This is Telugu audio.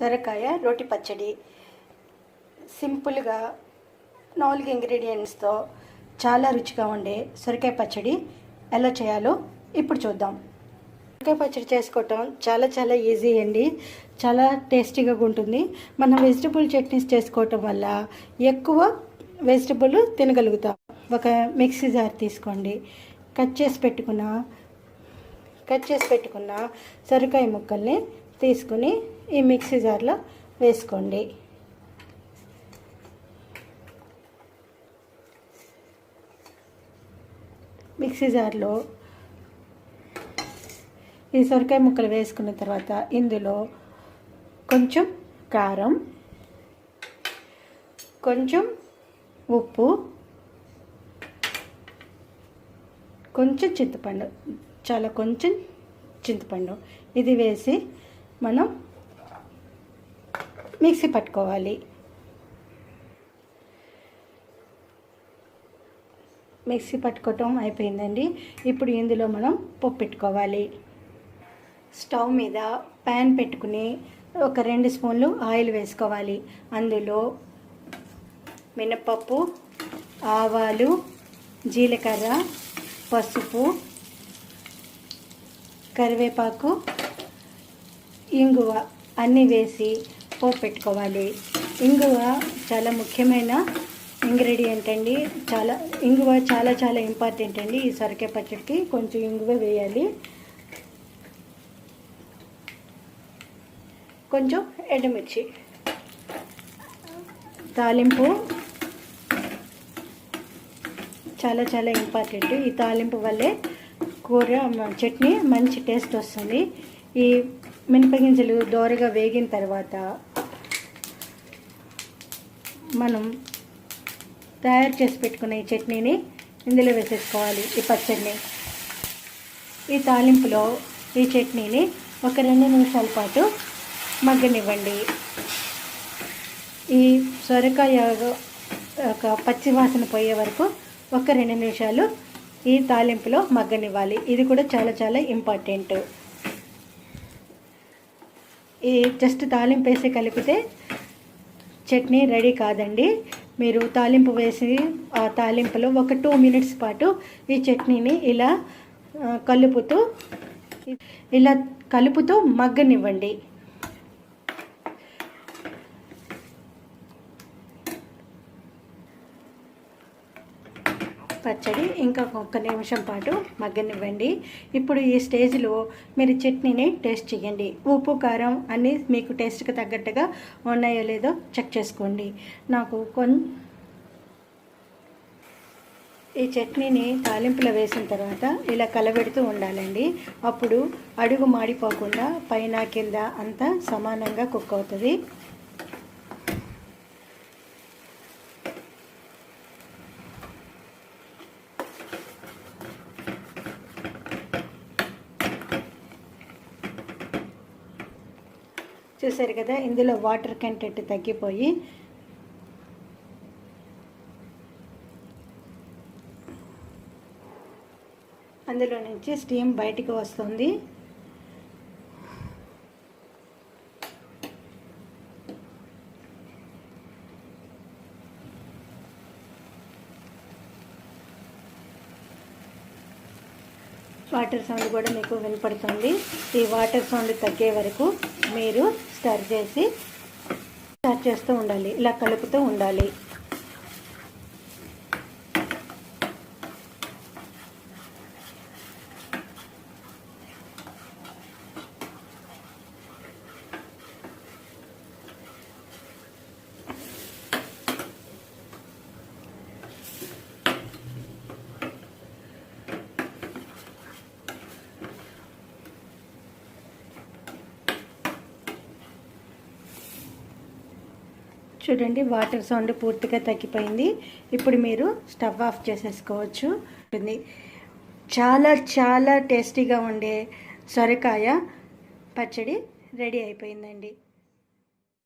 సొరకాయ రోటి పచ్చడి సింపుల్గా నాలుగు ఇంగ్రీడియంట్స్తో చాలా రుచిగా ఉండే సొరకాయ పచ్చడి ఎలా చేయాలో ఇప్పుడు చూద్దాం. సొరకాయ పచ్చడి చేసుకోవటం చాలా చాలా ఈజీ అండి. చాలా టేస్టీగా ఉంటుంది. మనం వెజిటబుల్ చట్నీస్ చేసుకోవటం వల్ల ఎక్కువ వెజిటబుల్ తినగలుగుతాం. ఒక మిక్సీ జార్ తీసుకోండి. కట్ చేసి పెట్టుకున్న కట్ చేసి పెట్టుకున్న సొరకాయ ముక్కల్ని తీసుకుని ఈ మిక్సీ జార్లో వేసుకోండి. మిక్సీ జార్లో ఈ సొరకాయ ముక్కలు వేసుకున్న తర్వాత ఇందులో కొంచెం కారం కొంచెం ఉప్పు కొంచెం చింతపండు చాలా కొంచెం చింతపండు. ఇది వేసి మనం మిక్సీ పట్టుకోవాలి. మిక్సీ పట్టుకోవటం అయిపోయిందండి. ఇప్పుడు ఇందులో మనం పప్పు పెట్టుకోవాలి. స్టవ్ మీద ప్యాన్ పెట్టుకుని ఒక రెండు స్పూన్లు ఆయిల్ వేసుకోవాలి. అందులో మినపప్పు ఆవాలు జీలకర్ర పసుపు కరివేపాకు ఇంగువ అన్నీ వేసి పోపు పెట్టుకోవాలి. ఇంగువ చాలా ముఖ్యమైన ఇంగ్రీడియంట్ అండి. చాలా ఇంగువ చాలా చాలా ఇంపార్టెంట్ అండి. ఈ సొరకాయ పచ్చడికి కొంచెం ఇంగువ వేయాలి. కొంచెం ఎండుమిర్చి తాలింపు చాలా చాలా ఇంపార్టెంట్ ఈ తాలింపు వల్లే కూర చట్నీ మంచి టేస్ట్ వస్తుంది. ఈ మినపగింజలు దోరగా వేగిన తర్వాత మనం తయారు చేసి పెట్టుకున్న ఈ చట్నీని ఇందులో వేసేసుకోవాలి. ఈ పచ్చడిని. ఈ తాలింపులో ఈ చట్నీని ఒక రెండు నిమిషాల పాటు మగ్గనివ్వండి. ఈ సొరకాయ ఒక పచ్చి వాసన పోయే వరకు ఒక రెండు నిమిషాలు ఈ తాలింపులో మగ్గనివ్వాలి. ఇది కూడా చాలా చాలా ఇంపార్టెంట్. ఈ జస్ట్ తాలింపు వేసి కలిపితే చట్నీ రెడీ కాదండి. మీరు తాలింపు వేసి ఆ తాలింపులో ఒక టూ మినిట్స్ పాటు ఈ చట్నీని ఇలా కలుపుతూ ఇలా కలుపుతూ మగ్గనివ్వండి. పచ్చడి ఇంకా ఒక్క నిమిషం పాటు మగ్గనివ్వండి. ఇప్పుడు ఈ స్టేజ్లో మీరు చట్నీని టేస్ట్ చేయండి. ఉప్పు కారం అన్నీ మీకు టేస్ట్కి తగ్గట్టుగా ఉన్నాయో లేదో చెక్ చేసుకోండి. నాకు కొన్ ఈ చట్నీని తాలింపులో వేసిన తర్వాత ఇలా కలబెడుతూ ఉండాలండి. అప్పుడు అడుగు మాడిపోకుండా పైన కింద అంతా సమానంగా కుక్ అవుతుంది. చూసారు కదా ఇందులో వాటర్ కంటెంట్ తగ్గిపోయి. అందులో నుంచి స్టీమ్ బయటికి వస్తుంది. వాటర్ సౌండ్ కూడా మీకు వినపడుతుంది. ఈ వాటర్ సౌండ్ తగ్గే వరకు మీరు స్టర్ చేసి స్టర్ చేస్తూ ఉండాలి. ఇలా కలుపుతూ ఉండాలి. చూడండి వాటర్ సౌండ్ పూర్తిగా తగ్గిపోయింది. ఇప్పుడు మీరు స్టవ్ ఆఫ్ చేసేసుకోవచ్చు. ఉంటుంది చాలా చాలా టేస్టీగా ఉండే సొరకాయ పచ్చడి రెడీ అయిపోయిందండి.